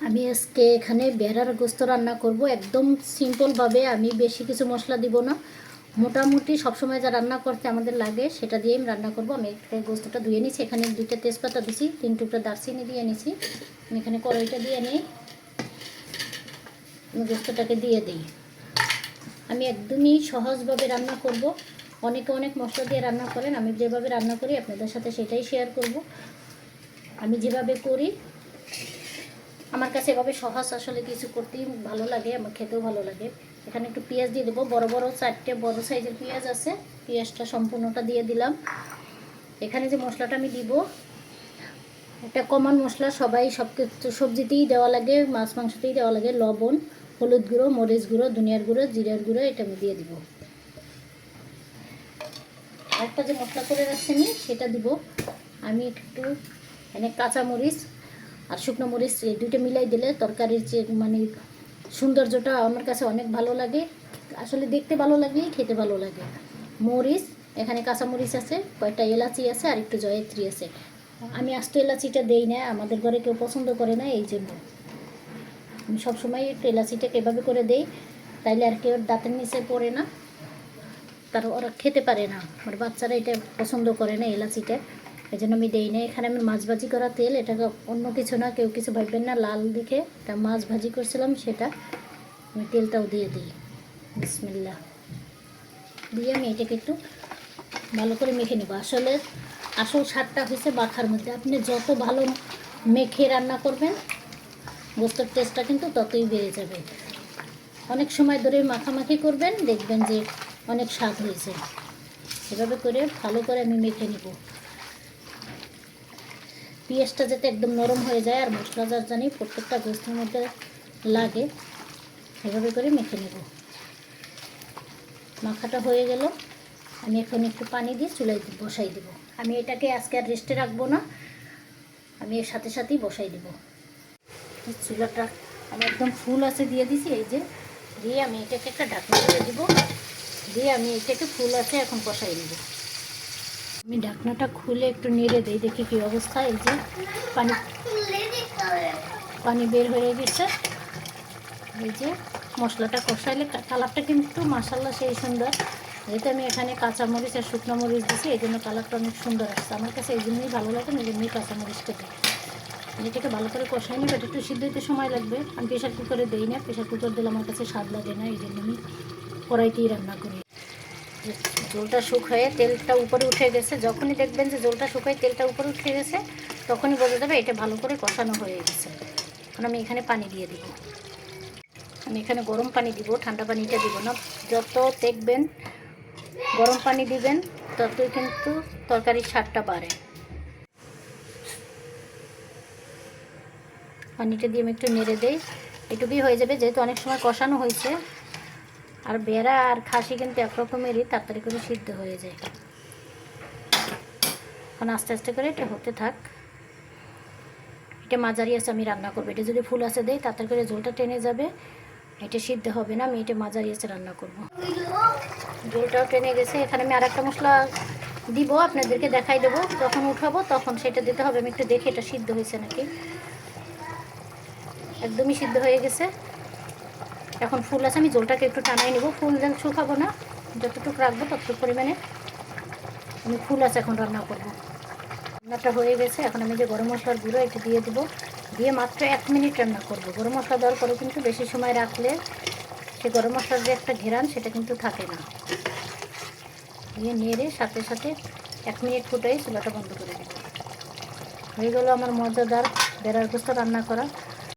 আমি আজকে এখানে বেড়ার গোস্ত রান্না করব। একদম সিম্পলভাবে আমি বেশি কিছু মশলা দিব না। মোটামুটি সবসময় যা রান্না করতে আমাদের লাগে, সেটা দিয়ে আমি রান্না করব। আমি গোস্তটা ধুয়ে নিয়েছি। এখানে দুইটা তেজপাতা দিছি তিন টুকরা দারচিনি দিয়ে নিছি আমি এখানে কড়াইটা দিয়ে নিই। আমি গোস্তটাকে দিয়ে দিই। আমি একদমই সহজভাবে রান্না করব। অনেকে অনেক মশলা দিয়ে রান্না করেন। আমি যেভাবে রান্না করি, আপনাদের সাথে সেটাই শেয়ার করব। আমি যেভাবে করি আমার কাছে এভাবে সহজ আসলে কিছু করতেই ভালো লাগে, আমার খেতেও ভালো লাগে। এখানে একটু পেঁয়াজ দিয়ে দেবো, বড় বড় চারটে বড় সাইজের পেঁয়াজ আছে, পেঁয়াজটা সম্পূর্ণটা দিয়ে দিলাম। এখানে যে মশলাটা আমি দিব, একটা কমন মশলা, সবাই সব কিছু সবজিতেই দেওয়া লাগে, মাছ মাংসতেই দেওয়া লাগে, লবণ, হলুদ গুঁড়ো, মরিচ গুঁড়ো, ধনিয়ার গুঁড়ো, জিরার গুঁড়ো, এটা আমি দিয়ে দিব। একটা যে মশলা করে রাখছি আমি, সেটা দিব। আমি একটু এনে কাঁচা মরিচ আর শুকনো মরিচ দুইটা মিলাই দিলে তরকারির যে মানে সৌন্দর্যটা আমার কাছে অনেক ভালো লাগে। আসলে দেখতে ভালো লাগে, খেতে ভালো লাগে। মরিচ, এখানে কাঁচা মরিচ আছে, কয়েকটা এলাচি আছে আর একটু জয়ত্রী আছে। আমি আস্ত এলাচিটা দেই না, আমাদের ঘরে কেউ পছন্দ করে না, এই জন্য। আমি সবসময় একটু এলাচিটাকে এভাবে করে দেই, তাইলে আর কেউ দাঁতের নিচে পড়ে না। তার ওরা খেতে পারে না। আমার বাচ্চারা এটা পছন্দ করে না এলাচিটা। এই জন্য আমি দেই না এখানে আমি মাছ ভাজি করা তেল এটা অন্য কিছু না, কেউ কিছু ভাববেন না, লাল দিকে এটা মাছ ভাজি করছিলাম, সেটা আমি তেলটাও দিয়ে দিই। বিসমিল্লা দিয়ে আমি এটাকে একটু ভালো করে মেখে নেব। আসলে আসল স্বাদটা হয়েছে মাখার মধ্যে। আপনি যত ভালো মেখে রান্না করবেন গোস্তর টেস্টটা কিন্তু ততই বেড়ে যাবে। অনেক সময় ধরে মাখামাখি করবেন, দেখবেন যে অনেক স্বাদ হয়েছে। এভাবে করে ভালো করে আমি মেখে নেব। পেঁয়াজটা যাতে একদম নরম হয়ে যায় আর মশলা যার জানি প্রত্যেকটা গোস্তের মধ্যে লাগে, এভাবে করে মেখে নেব। মাখাটা হয়ে গেল। আমি এখন একটু পানি দিয়ে চুলাই বসাই দেব। আমি এটাকে আজকে আর রেস্টে রাখব না, আমি এর সাথে সাথেই বসাই দেব। চুলাটা আমি একদম ফুল আছে দিয়ে দিছি, এই যে দিয়ে আমি এটাকে একটা ঢাকনা দিয়ে দিব। দিয়ে আমি এটাকে ফুল আছে এখন কষাই নেব। আমি ঢাকনাটা খুলে একটু নেড়ে দিই, দেখি কী অবস্থা, এই যে পানি পানি বের হয়ে গেছে। এই যে মশলাটা কষাইলে কালারটা কিন্তু মাসাল্লা সেই সুন্দর। যেহেতু আমি এখানে কাঁচামরিচ আর শুকনো মরিচ দিয়েছি এই জন্য কালারটা অনেক সুন্দর আসছে। আমার কাছে এই জন্যই ভালো লাগে না, এই জন্যই কাঁচামরিচটা দিই এটাকে ভালো করে কষাই নেবে, এটা একটু সিদ্ধ হতে সময় লাগবে। আমি প্রেশার কুকারে দিই না প্রেশার কুকার দিলে আমার কাছে স্বাদ লাগে না, এই জন্য আমি কড়াইতেই রান্না করি। জলটা শুকায়ে তেলটা উপরে উঠে গেছে। যখনই দেখবেন যে জলটা শুকায় তেলটা উপরে উঠে গেছে, তখনই বোঝা যাবে এটা ভালো করে কষানো হয়ে গেছে। এখন আমি এখানে পানি দিয়ে দিব। আমি এখানে গরম পানি দিব, ঠান্ডা পানিটা দিব না। যত দেখবেন গরম পানি দিবেন, ততই কিন্তু তরকারির স্বাদটা বাড়ে। পানিটা দিয়ে আমি একটু নেড়ে দেই। এটুকুই হয়ে যাবে, যেহেতু অনেক সময় কষানো হয়েছে। আর বেড়া আর খাসি কিন্তু একরকমেরই তাড়াতাড়ি করে সিদ্ধ হয়ে যায়। এখন আস্তে আস্তে করে এটা হতে থাক। এটা মাঝারি আছে, আমি রান্না করব। এটা যদি ফুল আছে দেই, তাড়াতাড়ি করে ঝোলটা টেনে যাবে। এটা সিদ্ধ হবে না, আমি এটা মাঝারি আছে রান্না করব। ঝোলটাও টেনে গেছে। এখানে আমি আর একটা মশলা দিব, আপনাদেরকে দেখাই দেবো। যখন উঠাবো তখন সেটা দিতে হবে। আমি একটু দেখি, এটা সিদ্ধ হয়েছে নাকি। একদমই সিদ্ধ হয়ে গেছে। এখন ফুল আছে, আমি জলটাকে একটু টানাই নেব। ফুল যেন শুকাবো না, যতটুকু রাখব ততটুকু পরিমাণে আমি ফুল আছে এখন রান্না করব। রান্নাটা হয়ে গেছে, এখন আমি যে গরম মশলার গুঁড়ো একটু দিয়ে দেবো। দিয়ে মাত্র এক মিনিট রান্না করব। গরম মশলা দেওয়ার পরে কিন্তু বেশি সময় রাখলে সে গরম মশলার যে একটা ঘেরান, সেটা কিন্তু থাকে না। দিয়ে নেড়ে সাথে সাথে এক মিনিট ফুটাই চুলাটা বন্ধ করে দেবো। হয়ে গেল আমার মজাদার বেড়ার গোস্ত রান্না করা।